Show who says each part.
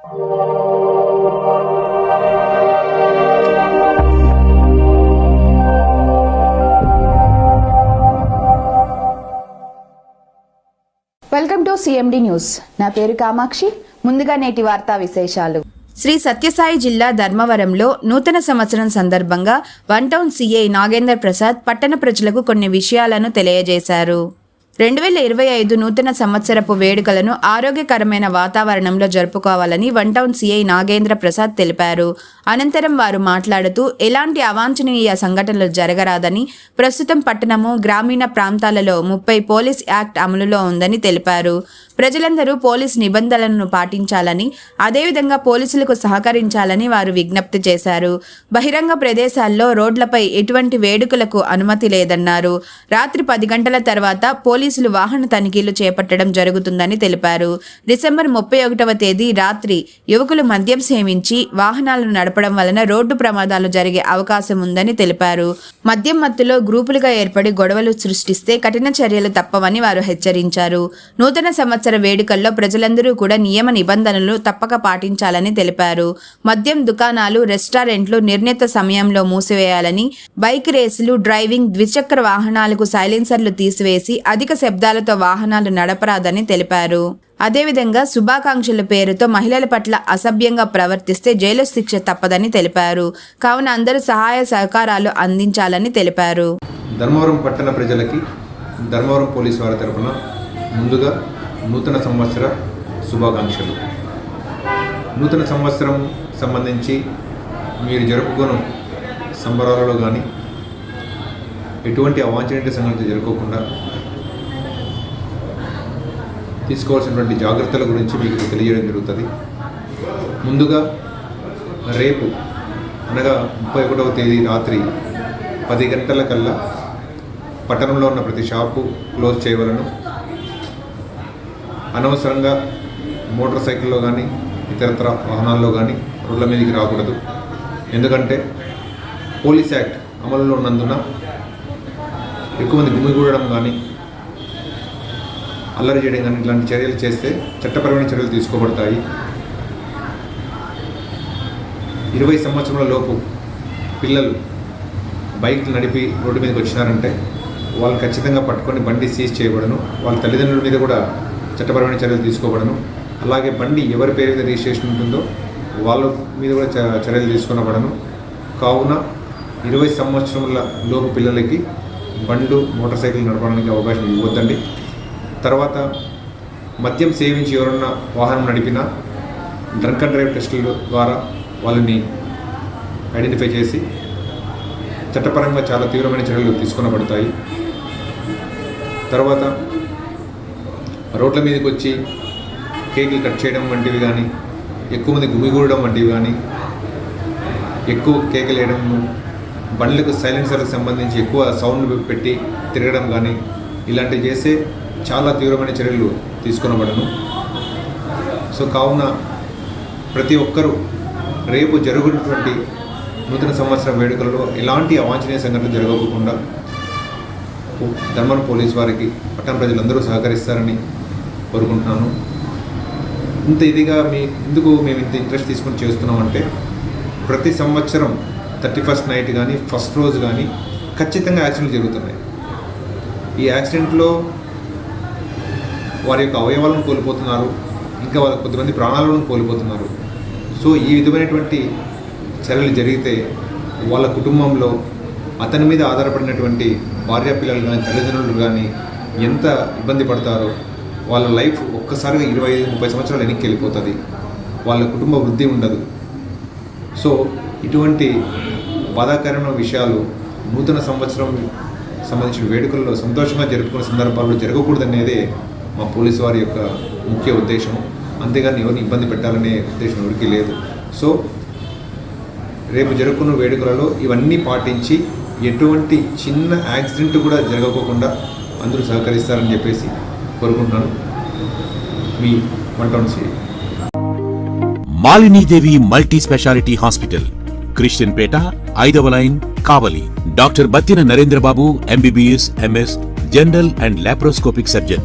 Speaker 1: Welcome to CMD news. నా పేరు కామాక్షి. ముందుగా నేటి వార్తా విశేషాలు. శ్రీ సత్యసాయి జిల్లా ధర్మవరంలో నూతన సంవత్సరం సందర్భంగా one town CI Nagender Prasad పట్టణ ప్రజలకు కొన్ని విషయాలను తెలియజేశారు. రెండు వేల ఇరవై ఐదు నూతన సంవత్సరపు వేడుకలను ఆరోగ్యకరమైన వాతావరణంలో జరుపుకోవాలని one town CI Nagendra Prasad తెలిపారు. అనంతరం వారు మాట్లాడుతూ ఎలాంటి అవాంఛనీయ సంఘటనలు జరగరాదని ప్రస్తుతం పట్టణము గ్రామీణ ప్రాంతాలలో ముప్పై పోలీస్ యాక్ట్ అమలులో ఉందని తెలిపారు. ప్రజలందరూ పోలీస్ నిబంధనలను పాటించాలని అదేవిధంగా పోలీసులకు సహకరించాలని వారు విజ్ఞప్తి చేశారు. బహిరంగ ప్రదేశాల్లో రోడ్లపై ఎటువంటి వేడుకలకు అనుమతి లేదన్నారు. రాత్రి పది గంటల తర్వాత పోలీసులు వాహన తనిఖీలు చేపట్టడం జరుగుతుందని తెలిపారు. డిసెంబర్ ముప్పై ఒకటవ తేదీ రాత్రి యువకులు మద్యం సేవించి వాహనాలను నడప చెప్పడం వలన రోడ్డు ప్రమాదాలు జరిగే అవకాశం ఉందని తెలిపారు. మద్యం మత్తులో గ్రూపులుగా ఏర్పడి గొడవలు సృష్టిస్తే కఠిన చర్యలు తప్పవని వారు హెచ్చరించారు. నూతన సంవత్సర వేడుకల్లో ప్రజలందరూ కూడా నియమ నిబంధనలు తప్పక పాటించాలని తెలిపారు. మద్యం దుకాణాలు రెస్టారెంట్లు నిర్ణీత సమయంలో మూసివేయాలని బైక్ రేసులు డ్రైవింగ్ ద్విచక్ర వాహనాలకు సైలెన్సర్లు తీసివేసి అధిక శబ్దాలతో వాహనాలు నడపరాదని తెలిపారు. అదేవిధంగా శుభాకాంక్షల పేరుతో మహిళల పట్ల అసభ్యంగా ప్రవర్తిస్తే జైలు శిక్ష తప్పదని తెలిపారు. కావున అందరూ సహాయ సహకారాలు అందించాలని తెలిపారు.
Speaker 2: ధర్మవరం పట్టణ ప్రజలకి ధర్మవరం పోలీస్ వారి తరఫున ముందుగా నూతన సంవత్సర శుభాకాంక్షలు. నూతన సంవత్సరం సంబంధించి మీరు జరుపుకోను సంబరాలలో కానీ ఎటువంటి అవాంఛనీయ సంగతి జరగకుండా తీసుకోవాల్సినటువంటి జాగ్రత్తల గురించి మీకు తెలియజేయడం జరుగుతుంది. ముందుగా రేపు అనగా ముప్పై ఒకటవ తేదీ రాత్రి పది గంటల కల్లా పట్టణంలో ఉన్న ప్రతి షాపు క్లోజ్ చేయవలను. అనవసరంగా మోటార్ సైకిల్లో కానీ ఇతరత్ర వాహనాల్లో కానీ రోడ్ల మీదకి రాకూడదు. ఎందుకంటే పోలీస్ యాక్ట్ అమలులో ఉన్నందున ఎక్కువ మంది గుమిగూడడం కానీ అల్లరి చేయడం కానీ ఇలాంటి చర్యలు చేస్తే చట్టపరమైన చర్యలు తీసుకోబడతాయి. ఇరవై సంవత్సరాల లోపు పిల్లలు బైక్ నడిపి రోడ్డు మీదకి వచ్చినారంటే వాళ్ళు ఖచ్చితంగా పట్టుకొని బండి సీజ్ చేయబడను. వాళ్ళ తల్లిదండ్రుల మీద కూడా చట్టపరమైన చర్యలు తీసుకోబడను. అలాగే బండి ఎవరి పేరు మీద రిజిస్ట్రేషన్ ఉంటుందో వాళ్ళ మీద కూడా చ- చర్యలు తీసుకునబడను. కావున ఇరవై సంవత్సరముల లోపు పిల్లలకి బండ్లు మోటార్ సైకిల్ నడపడానికి అవకాశం ఇవ్వద్దండి. తర్వాత మద్యం సేవించి ఎవరన్నా వాహనం నడిపినా డ్రంక్ అండ్ డ్రైవ్ టెస్టుల ద్వారా వాళ్ళని ఐడెంటిఫై చేసి చట్టపరంగా చాలా తీవ్రమైన చర్యలు తీసుకునబడతాయి. తర్వాత రోడ్ల మీదకి వచ్చి కేకులు కట్ చేయడం వంటివి కానీ ఎక్కువ మంది గుమిగూడడం వంటివి కానీ ఎక్కువ కేకులు వేయడం బండ్లకు సైలెన్సర్లకు సంబంధించి ఎక్కువ సౌండ్ పెట్టి తిరగడం కానీ ఇలాంటివి చేసే చాలా తీవ్రమైన చర్యలు తీసుకునబడను. సో కావున ప్రతి ఒక్కరూ రేపు జరుగుతున్నటువంటి నూతన సంవత్సరం వేడుకలలో ఎలాంటి అవాంఛనీయ సంఘటనలు జరగకుండా ధర్మన పోలీస్ వారికి పట్టణ ప్రజలందరూ సహకరిస్తారని కోరుకుంటున్నాను. ఇంత ఇదిగా మీ ఎందుకు మేము ఇంత ఇంట్రెస్ట్ తీసుకొని చేస్తున్నామంటే ప్రతి సంవత్సరం థర్టీ ఫస్ట్ నైట్ కానీ ఫస్ట్ రోజు కానీ ఖచ్చితంగా యాక్సిడెంట్లు జరుగుతున్నాయి. ఈ యాక్సిడెంట్లో వారి యొక్క అవయవాలను కోల్పోతున్నారు. ఇంకా వాళ్ళ కొద్దిమంది ప్రాణాలను కోల్పోతున్నారు. సో ఈ విధమైనటువంటి చర్యలు జరిగితే వాళ్ళ కుటుంబంలో అతని మీద ఆధారపడినటువంటి భార్య పిల్లలు కానీ తల్లిదండ్రులు కానీ ఎంత ఇబ్బంది పడతారో వాళ్ళ లైఫ్ ఒక్కసారిగా ఇరవై ఐదు ముప్పై సంవత్సరాలు వెనక్కి వెళ్ళిపోతుంది. వాళ్ళ కుటుంబ వృద్ధి ఉండదు. సో ఇటువంటి బాధాకరమైన విషయాలు నూతన సంవత్సరం సంబంధించిన వేడుకల్లో సంతోషంగా జరుపుకునే సందర్భాల్లో జరగకూడదనేదే మా పోలీసు వారి యొక్క ముఖ్య ఉద్దేశం అంతేగాని ఎవరిని ఇబ్బంది పెట్టాలనే ఉద్దేశం ఎవరికి లేదు. సో రేపు జరుపుకున్న వేడుకలలో ఇవన్నీ పాటించి ఎటువంటి చిన్న యాక్సిడెంట్ కూడా జరగకోకుండా అందరూ సహకరిస్తారని చెప్పేసి కోరుకుంటున్నాను. మీ one town city
Speaker 3: Malinidevi multi specialty hospital Christian Peta ఐదవ line Kavali. Doctor Battina Narendrababu MBBS MS general and laparoscopic surgeon.